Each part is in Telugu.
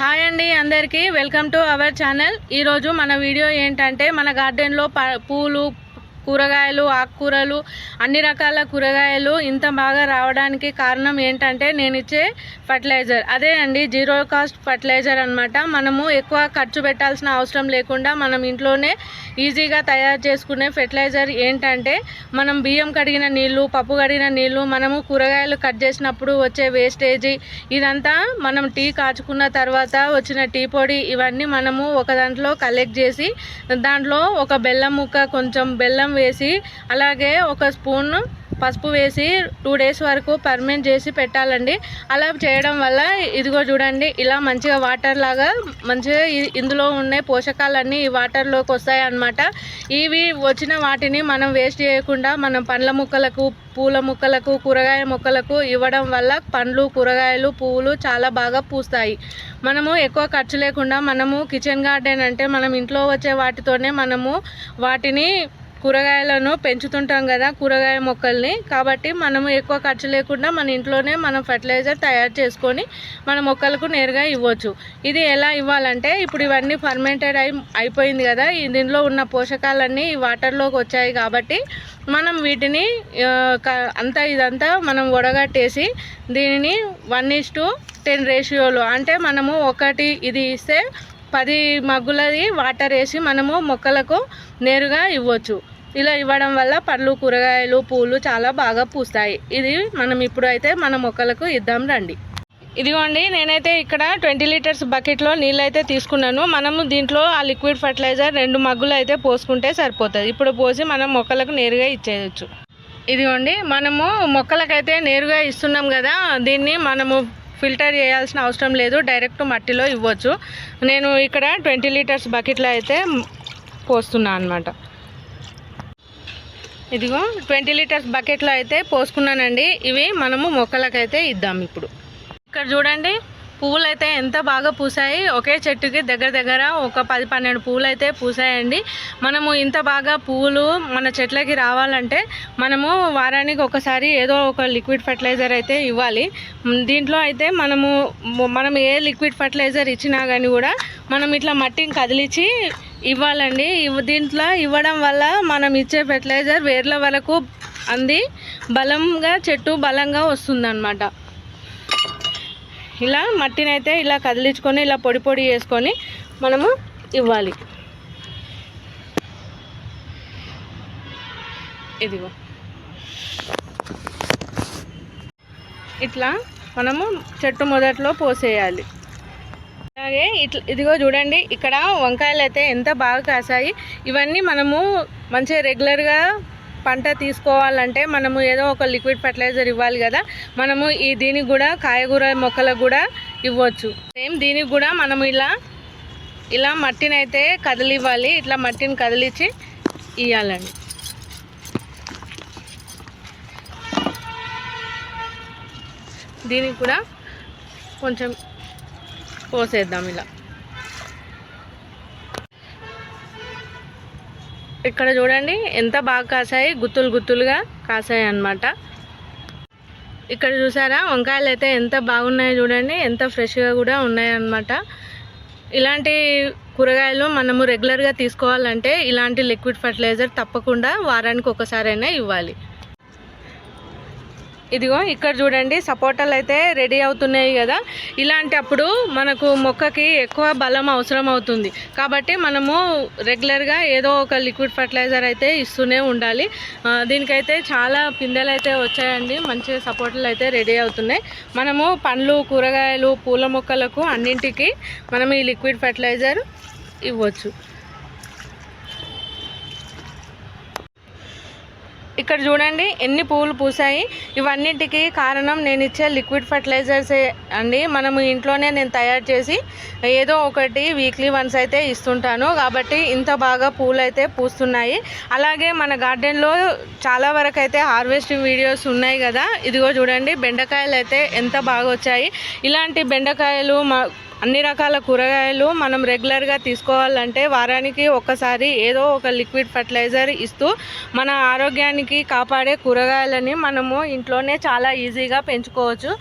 హాయ్ అండి అందరికీ. Welcome to our channel. ఈరోజు మన వీడియో ఏంటంటే మన గార్డెన్లో ప పూలు కూరగాయలు ఆకుకూరలు అన్ని రకాల కూరగాయలు ఇంత బాగా రావడానికి కారణం ఏంటంటే నేను ఇచ్చే ఫర్టిలైజర్. అదే అండి జీరో కాస్ట్ ఫర్టిలైజర్ అనమాట మనము ఎక్కువ ఖర్చు పెట్టాల్సిన అవసరం లేకుండా మనం ఇంట్లోనే ఈజీగా తయారు చేసుకునే ఫెర్టిలైజర్ ఏంటంటే మనం బియ్యం కడిగిన నీళ్ళు పప్పు కడిగిన నీళ్ళు మనము కూరగాయలు కట్ చేసినప్పుడు వచ్చే వేస్టేజీ ఇదంతా మనం టీ కాచుకున్న తర్వాత వచ్చిన టీ పొడి ఇవన్నీ మనము ఒక దాంట్లో కలెక్ట్ చేసి దాంట్లో ఒక బెల్లం ముక్క కొంచెం బెల్లం వేసి అలాగే ఒక స్పూన్ పసుపు వేసి టూ డేస్ వరకు పర్మనెంట్ చేసి పెట్టాలండి. అలా చేయడం వల్ల ఇదిగో చూడండి ఇలా మంచిగా వాటర్ లాగా మంచిగా ఇందులో ఉండే పోషకాలన్నీ ఈ వాటర్లోకి వస్తాయి అన్నమాట ఇవి వచ్చిన వాటిని మనం వేస్ట్ చేయకుండా మనం పండ్ల మొక్కలకు పూల మొక్కలకు కూరగాయ మొక్కలకు ఇవ్వడం వల్ల పండ్లు కూరగాయలు పువ్వులు చాలా బాగా పూస్తాయి. మనము ఎక్కువ ఖర్చు లేకుండా మనము కిచెన్ గార్డెన్ అంటే మనం ఇంట్లో వచ్చే వాటితోనే మనము వాటిని కూరగాయలను పెంచుతుంటాం కదా కూరగాయ మొక్కల్ని. కాబట్టి మనము ఎక్కువ ఖర్చు లేకుండా మన ఇంట్లోనే మనం ఫర్టిలైజర్ తయారు చేసుకొని మన మొక్కలకు నేరుగా ఇవ్వచ్చు. ఇది ఎలా ఇవ్వాలంటే ఇప్పుడు ఇవన్నీ ఫర్మెంటెడ్ అయి అయిపోయింది కదా దీనిలో ఉన్న పోషకాలన్నీ ఈ వాటర్లోకి వచ్చాయి కాబట్టి మనం వీటిని అంతా ఇదంతా మనం వడగట్టేసి దీనిని వన్ ఇస్ టు టెన్ రేషియోలో అంటే మనము ఒకటి ఇది ఇస్తే పది మగ్గులది వాటర్ వేసి మనము మొక్కలకు నేరుగా ఇవ్వచ్చు. ఇలా ఇవ్వడం వల్ల పళ్ళు కూరగాయలు పూలు చాలా బాగా పూస్తాయి. ఇది మనం ఇప్పుడు అయితే మన మొక్కలకు ఇద్దాం రండి. ఇదిగోండి నేనైతే ఇక్కడ ట్వంటీ లీటర్స్ బకెట్లో నీళ్ళు అయితే తీసుకున్నాను. మనము దీంట్లో ఆ లిక్విడ్ ఫర్టిలైజర్ రెండు మగ్గులు అయితే పోసుకుంటే సరిపోతుంది. ఇప్పుడు పోసి మనం మొక్కలకు నేరుగా ఇచ్చేయచ్చు. ఇదిగోండి మనము మొక్కలకైతే నేరుగా ఇస్తున్నాం కదా దీన్ని మనము ఫిల్టర్ చేయాల్సిన అవసరం లేదు. డైరెక్ట్ మట్టిలో ఇవ్వచ్చు. నేను ఇక్కడ ట్వంటీ లీటర్స్ బకెట్లో అయితే పోస్తున్నా అనమాట ఇదిగో ట్వంటీ లీటర్స్ బకెట్లో అయితే పోసుకున్నానండి. ఇవి మనము మొక్కలకైతే ఇద్దాం ఇప్పుడు. ఇక్కడ చూడండి పువ్వులు అయితే ఎంత బాగా పూసాయి. ఒకే చెట్టుకి దగ్గర దగ్గర ఒక పది పన్నెండు పువ్వులు అయితే పూసాయండి. మనము ఇంత బాగా పువ్వులు మన చెట్లకి రావాలంటే మనము వారానికి ఒకసారి ఏదో ఒక లిక్విడ్ ఫర్టిలైజర్ అయితే ఇవ్వాలి. దీంట్లో అయితే మనము మనం ఏ లిక్విడ్ ఫర్టిలైజర్ ఇచ్చినా కానీ కూడా మనం ఇట్లా మట్టిని కదిలించి ఇవ్వాలండి. దీంట్లో ఇవ్వడం వల్ల మనం ఇచ్చే ఫెర్టిలైజర్ వేర్ల వరకు అంది. బలంగా చెట్టు బలంగా వస్తుందన్నమాట. ఇలా మట్టిని అయితే ఇలా కదిలించుకొని ఇలా పొడి పొడి చేసుకొని మనము ఇవ్వాలి. ఇదిగో. ఇట్లా మనము చెట్టు మొదట్లో పోసేయాలి. అలాగే ఇట్లా ఇదిగో చూడండి ఇక్కడ వంకాయలు అయితే ఎంత బాగా కాసాయి. ఇవన్నీ మనము మంచిగా రెగ్యులర్గా పంట తీసుకోవాలంటే మనము ఏదో ఒక లిక్విడ్ ఫర్టిలైజర్ ఇవ్వాలి కదా. మనము ఈ దీనికి కూడా కాయగూర మొక్కలకు కూడా ఇవ్వచ్చు. సేమ్ దీనికి కూడా మనము ఇలా ఇలా మట్టిని అయితే కదిలివ్వాలి. ఇట్లా మట్టిని కదిలించి ఇవ్వాలండి దీనికి కూడా కొంచెం పోసేద్దాం ఇలా. ఇక్కడ చూడండి ఎంత బాగా కాసాయి గుత్తులు గుత్తులుగా కాసాయి అన్నమాట. ఇక్కడ చూసారా వంకాయలు అయితే ఎంత బాగున్నాయో చూడండి ఎంత ఫ్రెష్గా కూడా ఉన్నాయన్నమాట ఇలాంటి కూరగాయలు మనము రెగ్యులర్గా తీసుకోవాలంటే ఇలాంటి లిక్విడ్ ఫర్టిలైజర్ తప్పకుండా వారానికి ఒకసారైనా ఇవ్వాలి. ఇదిగో ఇక్కడ చూడండి సపోటాలు అయితే రెడీ అవుతున్నాయి కదా. ఇలాంటప్పుడు మనకు మొక్కకి ఎక్కువ బలం అవసరం అవుతుంది. కాబట్టి మనము రెగ్యులర్గా ఏదో ఒక లిక్విడ్ ఫర్టిలైజర్ అయితే ఇస్తూనే ఉండాలి. దీనికైతే చాలా పిందెలు అయితే వచ్చాయండి. మంచి సపోటాలు అయితే రెడీ అవుతున్నాయి. మనము పండ్లు కూరగాయలు పూల మొక్కలకు అన్నింటికి మనం ఈ లిక్విడ్ ఫర్టిలైజర్ ఇవ్వచ్చు. ఇక్కడ చూడండి ఎన్ని పువ్వులు పూసాయి ఇవన్నిటికీ కారణం నేను ఇచ్చే లిక్విడ్ ఫర్టిలైజర్సే అండి. మనము ఇంట్లోనే నేను తయారు చేసి ఏదో ఒకటి వీక్లీ వన్స్ అయితే ఇస్తుంటాను. కాబట్టి ఇంత బాగా పూలు అయితే పూస్తున్నాయి. అలాగే మన గార్డెన్లో చాలా వరకు అయితే హార్వెస్టింగ్ వీడియోస్ ఉన్నాయి కదా. ఇదిగో చూడండి బెండకాయలు అయితే ఎంత బాగా వచ్చాయి. ఇలాంటి బెండకాయలు మా అన్ని రకాల కూరగాయలు మనం రెగ్యులర్గా తీసుకోవాలంటే వారానికి ఒక్కసారి ఏదో ఒక లిక్విడ్ ఫర్టిలైజర్ ఇస్తూ మన ఆరోగ్యానికి కాపాడే కూరగాయలని మనము ఇంట్లోనే చాలా ఈజీగా పెంచుకోవచ్చు.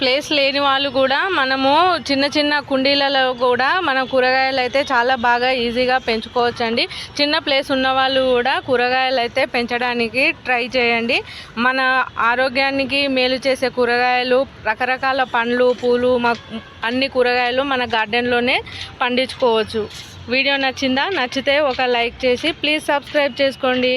ప్లేస్ లేని వాళ్ళు కూడా మనము చిన్న చిన్న కుండీలలో కూడా మన కూరగాయలు అయితే చాలా బాగా ఈజీగా పెంచుకోవచ్చు అండి చిన్న ప్లేస్ ఉన్న వాళ్ళు కూడా కూరగాయలు అయితే పెంచడానికి ట్రై చేయండి. మన ఆరోగ్యానికి మేలు చేసే కూరగాయలు రకరకాల పండ్లు పూలు మా అన్ని కూరగాయలు మన గార్డెన్లోనే పండించుకోవచ్చు. వీడియో నచ్చిందా? నచ్చితే ఒక లైక్ చేసి ప్లీజ్ సబ్స్క్రైబ్ చేసుకోండి.